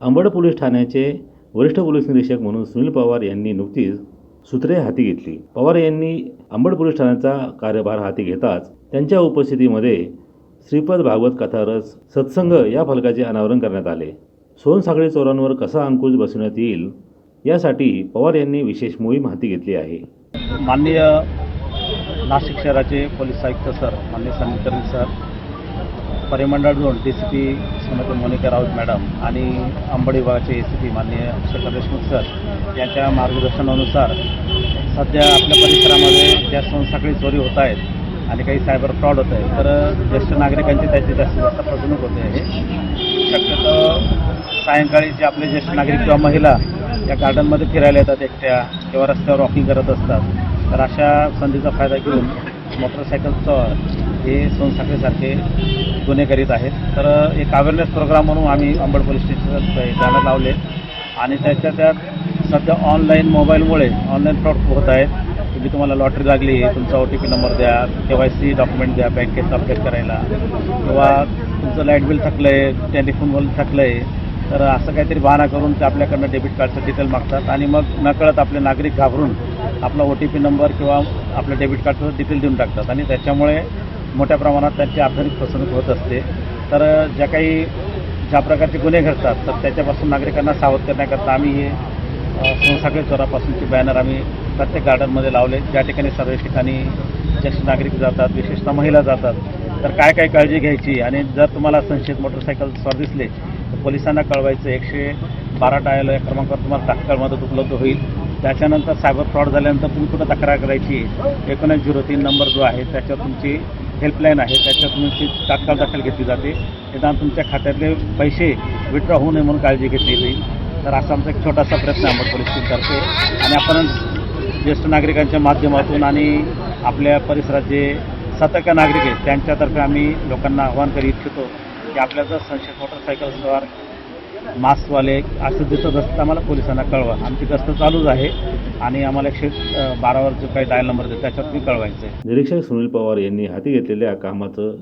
Ambad police ठाण्याचे वरिष्ठ police निरीक्षक म्हणून सुनील पवार यांनी नुकतीच सूत्रे हाती घेतली. पवार यांनी अंबड पोलीस ठाण्याचा कार्यभार हाती घेताच त्यांच्या उपस्थितीमध्ये श्रीपद भागवत कथारस सत्संग या फलकाचे अनावरण करण्यात आले. सोनसाखळी चोरांवर कसा अंकुश बसवण्यात येईल यासाठी पवार यांनी विशेष मोहीम हाती घेतली आहे. माननीय नाशिक शहराचे पोलीस आयुक्त सर माननीय समीकरण सर परिमंडळ zone D C P Shrimati Monica Raut madam आणि अंबड विभागाचे ए सी पी माननीय शेखर देशमुख सर यांच्या मार्गदर्शनानुसार सध्या आपल्या परिसरामध्ये ज्या संस्थाकडे चोरी होत आहेत आणि काही सायबर फ्रॉड होत आहे तर ज्येष्ठ नागरिकांची त्याची जास्तीत जास्त फसवणूक होते आहे. शक्यतो सायंकाळी जे आपले ज्येष्ठ नागरिक किंवा महिला या गार्डनमध्ये फिरायला येतात एकट्या किंवा रस्त्यावर वॉकिंग करत असतात तर अशा संधीचा फायदा घेऊन मोटरसायकल चोर हे सोनसाखळीसारखे गुन्हे करीत आहेत. तर एक अवेअरनेस प्रोग्राम म्हणून आम्ही अंबड पोलीस स्टेशन बॅनर लावले. आणि त्याच्या त्यात सध्या ऑनलाईन मोबाईलमुळे ऑनलाईन फ्रॉड होत आहेत तुम्ही तुम्हाला लॉटरी लागली तुमचा ओ टी पी नंबर द्या के वाय सी डॉक्युमेंट द्या बँकेत अपडेट करायला. किंवा तुमचं लाइट बिल थकलं आहे टेलिफोन बिल थकलं आहे तर असं काहीतरी बहाणा करून ते आपल्याकडनं डेबिट कार्डचं डिटेल मागतात. आणि मग नकळत आपले नागरिक घाबरून आपला ओ टी पी नंबर किंवा आपलं डेबिट कार्डचं डिटेल देऊन टाकतात. आणि त्याच्यामुळे मोठ्या प्रमाणात त्यांची आर्थिक फसवणूक होत असते. तर ज्या काही ज्या प्रकारचे गुन्हे घडतात तर त्याच्यापासून नागरिकांना सावध करण्याकरता आम्ही हे अ, चोरापासूनचे बॅनर आम्ही प्रत्येक गार्डनमध्ये लावले. ज्या ठिकाणी सर्व ठिकाणी ज्येष्ठ नागरिक जातात विशेषतः महिला जातात तर काय काय काळजी घ्यायची? आणि जर तुम्हाला संशयित मोटरसायकल स्वार दिसले तर पोलिसांना कळवायचं. एकशे बारा टाळायला या क्रमांकावर तुम्हाला तात्काळ मदत उपलब्ध होईल. त्याच्यानंतर सायबर फ्रॉड झाल्यानंतर तुम्ही कुठं तक्रार करायची? एकोणीस झिरो तीन नंबर जो आहे त्याच्यावर तुमची हेल्पलाईन आहे त्याच्यातून तुमची तात्काळ दखल घेतली जाते. निदान तुमच्या खात्यातले पैसे विड्रॉ होऊ नये म्हणून काळजी घेतली जाईल. तर असा आमचा एक छोटासा प्रयत्न आहे परिस्थिती पोलीस टीमतर्फे. आणि आपण ज्येष्ठ नागरिकांच्या माध्यमातून आणि आपल्या परिसरात जे सतर्क नागरिक आहेत त्यांच्यातर्फे आम्ही लोकांना आवाहन करू इच्छितो की आपल्या जर संशयित मोटरसायकलद्वार मास्कवाले असं दिसत असतं आम्हाला पोलिसांना कळवा. आमची गस्त चालूच आहे आणि आम्हाला एकशे बारावर जो काही डायल नंबर देतो त्याच्यात मी कळवायचं आहे निरीक्षक सुनील पवार यांनी हाती घेतलेल्या कामाचं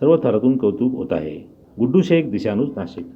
सर्व थरातून कौतुक होत आहे. गुड्डू शेख दिशानूज नाशिक.